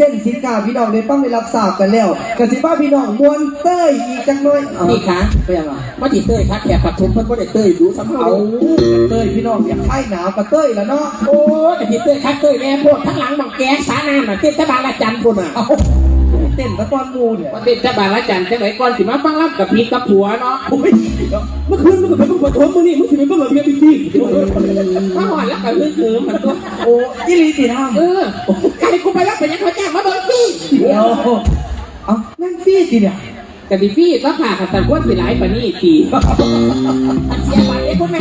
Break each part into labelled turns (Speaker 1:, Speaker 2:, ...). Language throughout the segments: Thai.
Speaker 1: เส้นสินค้าพี่น้องได้ฟังได้รับทราบกันแล้วกสิบ้าพี่น้องมวนเต้ยอีกจังน้อยเอา
Speaker 2: นี่ค่ะ
Speaker 1: ไปยังไง
Speaker 2: มาติเต้ยค่ะแขกปัดทุมเพิ่นบ่ได้เต้ยดูสำเฮา
Speaker 1: เอาเต้ยพี่น้องอยากไข้หนาวกับเต้ยแล้วเนาะ
Speaker 2: โอ้ยติเต้ยค่ะเต้ยแม่โพดทั้งหลังบังแก๊สสาน้ำน่ะเต้นตะบาละจันพุ่นน่ะ
Speaker 1: เอาเต้นตะกอนหมูเนี่ย
Speaker 2: ว่าเต้นตะบาละจันจังไหนก่อนสิมาฟังรับกับพี่กับผัวเนาะ
Speaker 1: โอ้ย
Speaker 2: เมื่อคืนมึงก็ไปมึงปฐมมื้อนี้มึงสิไปเบิ่งระเบียบจริงๆมาหอนแล้วก็คือคือมันตัว
Speaker 1: โอ้ยี่ลีตีห้าม
Speaker 2: เออ ใครกูไปรับไปยังเขาแจ้งมาเบิ่งฟรี
Speaker 1: เดี๋ยวเอานั่นฟี่สิเนี่ย
Speaker 2: กะดิฟรีแล้วค่ะกับสันควรสิหลายปานนี้ทีเสียบัตรไอ้พวกแม่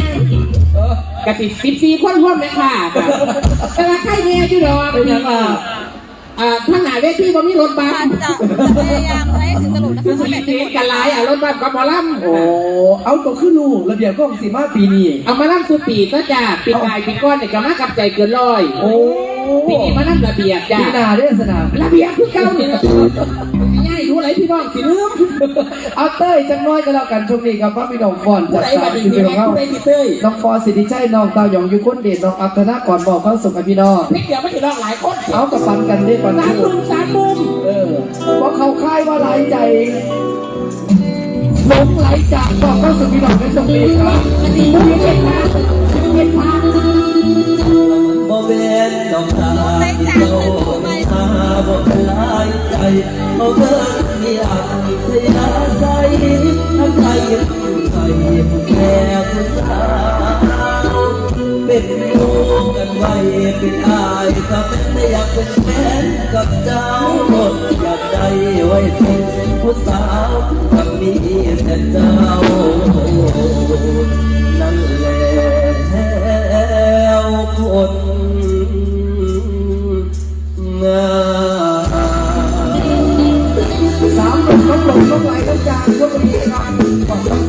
Speaker 1: เออกะ
Speaker 2: ติสิบสี่คนร่วมเลยค่ะแต่ว่าใครเนี่ยอยู่ดอก
Speaker 1: เป็นยังไง
Speaker 2: อ่าข้างหน้าเวทีบ่มีรถบัส
Speaker 3: อาจจะพยายามให้ถึงตลกนะ
Speaker 2: คือ
Speaker 3: คะ
Speaker 2: สิ
Speaker 3: ว่าแบบ
Speaker 2: เสียกันหลายอะรถบัสกับหมอลำ
Speaker 1: โอ้เอาตัวขึ้นรูระเบียบก็สีมาปีนี้
Speaker 2: เอามาลำสุปีก็จะปีกายปีก้อนเนี่ยก็มากับใจเกินร้อย
Speaker 1: โอ้
Speaker 2: ปีนี้มาลำระเบียบจ้า
Speaker 1: ปีหนาเด้อสนาม
Speaker 2: ระเบียบคือเก่าเนี่ยง่ายดูอะไรพี่น้องสิลืม
Speaker 1: เอาเต้ยจังน้อยก็แล้วกันช่วงนี้ครับพระพี่น้องฟอน
Speaker 2: ผู้
Speaker 1: จาก
Speaker 2: ใด
Speaker 1: สา
Speaker 2: บั
Speaker 1: ม
Speaker 2: ดนี้
Speaker 1: สิบ
Speaker 2: พี่
Speaker 1: เป็น
Speaker 2: แม่
Speaker 1: ของเขา
Speaker 2: ผู้ใดสิเต้ย
Speaker 1: น้องฟอสิริชัยน้องเตาหยองอยู่คนเด่นน้องอัพธนากรบอกเขาสุขกับพี่น้อง
Speaker 2: นิดเดียวไม่ถึงรองหลายคน
Speaker 1: เอากับฟันกันได้ก่อน
Speaker 2: สามมุมสามมุม
Speaker 1: เออเพราะเขาคลายว่าไหลใจหลงไหลจากบอกเขาสุขพี่น้องในช่วงนี้ครับ
Speaker 2: อันนี้มุมเจ็ดพันเจ็ดพัน
Speaker 4: บ่เว้นดอกตาที่เจ้าบ่เป็นหลายใจเอาเดินมีอันที่อาศัยทั้งใจยังใส่แค่ผู้สาวเป็นลูกกันไว้เป็นอายกับเป็นอยากเป็นแฟนกับเจ้าหมดอยากได้ไว้เป็นผู้สาวกับมีแต่เจ้า ลง
Speaker 1: ต้องหลงต้องไหลต้องจางช่วงนี้ครับอกเขาสุขกับพี่
Speaker 3: ใ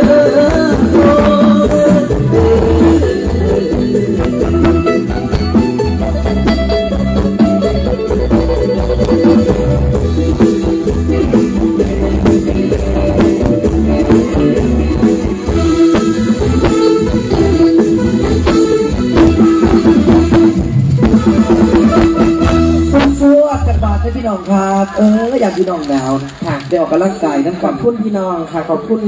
Speaker 3: น้
Speaker 1: องครับ เอออยากพี่น้องหนาว
Speaker 2: ค่ะ
Speaker 1: ได้ออกกำลังกายนั่น
Speaker 2: ข
Speaker 1: ก่อ
Speaker 2: อนบคุณพี่น้องค่ะ ขอบคุณ